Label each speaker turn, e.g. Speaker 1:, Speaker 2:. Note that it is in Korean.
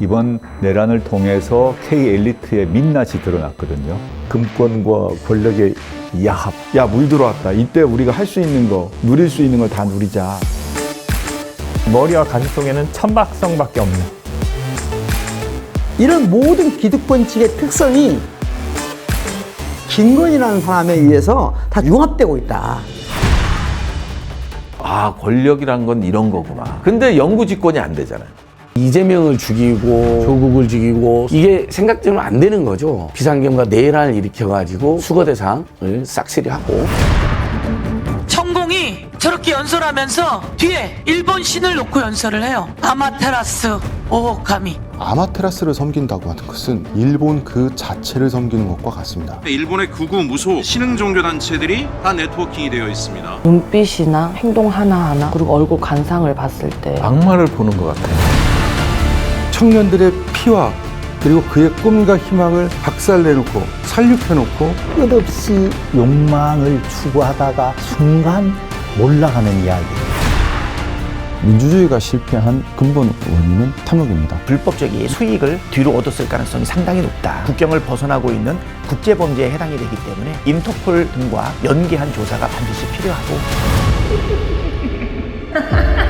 Speaker 1: 이번 내란을 통해서 K 엘리트의 민낯이 드러났거든요.
Speaker 2: 금권과 권력의 야합. 야, 물 들어왔다. 이때 우리가 할 수 있는 거, 누릴 수 있는 걸 다 누리자.
Speaker 3: 머리와 가슴 속에는 천박성밖에 없는
Speaker 4: 이런 모든 기득권칙의 특성이 김건희라는 사람에 의해서 다 융합되고 있다.
Speaker 5: 아 권력이란 건 이런 거구나. 근데 영구 집권이 안 되잖아요.
Speaker 6: 이재명을 죽이고 조국을 죽이고 이게 생각되면 안 되는 거죠. 비상경과 내란을 일으켜가지고 수거 대상을 싹쓸이 하고
Speaker 7: 천공이 저렇게 연설하면서 뒤에 일본 신을 놓고 연설을 해요. 아마테라스 오호카미.
Speaker 8: 아마테라스를 섬긴다고 하는 것은 일본 그 자체를 섬기는 것과 같습니다.
Speaker 9: 일본의 극우 무소 신흥 종교 단체들이 다 네트워킹이 되어 있습니다.
Speaker 10: 눈빛이나 행동 하나하나 그리고 얼굴 관상을 봤을 때
Speaker 5: 악마를 보는 것 같아요.
Speaker 2: 청년들의 피와 그리고 그의 꿈과 희망을 박살내놓고 살육해놓고
Speaker 11: 끝없이 욕망을 추구하다가 순간 몰락하는 이야기.
Speaker 2: 민주주의가 실패한 근본 원인은 탐욕입니다.
Speaker 12: 불법적인 수익을 뒤로 얻었을 가능성이 상당히 높다. 국경을 벗어나고 있는 국제 범죄에 해당이 되기 때문에 인터폴 등과 연계한 조사가 반드시 필요하고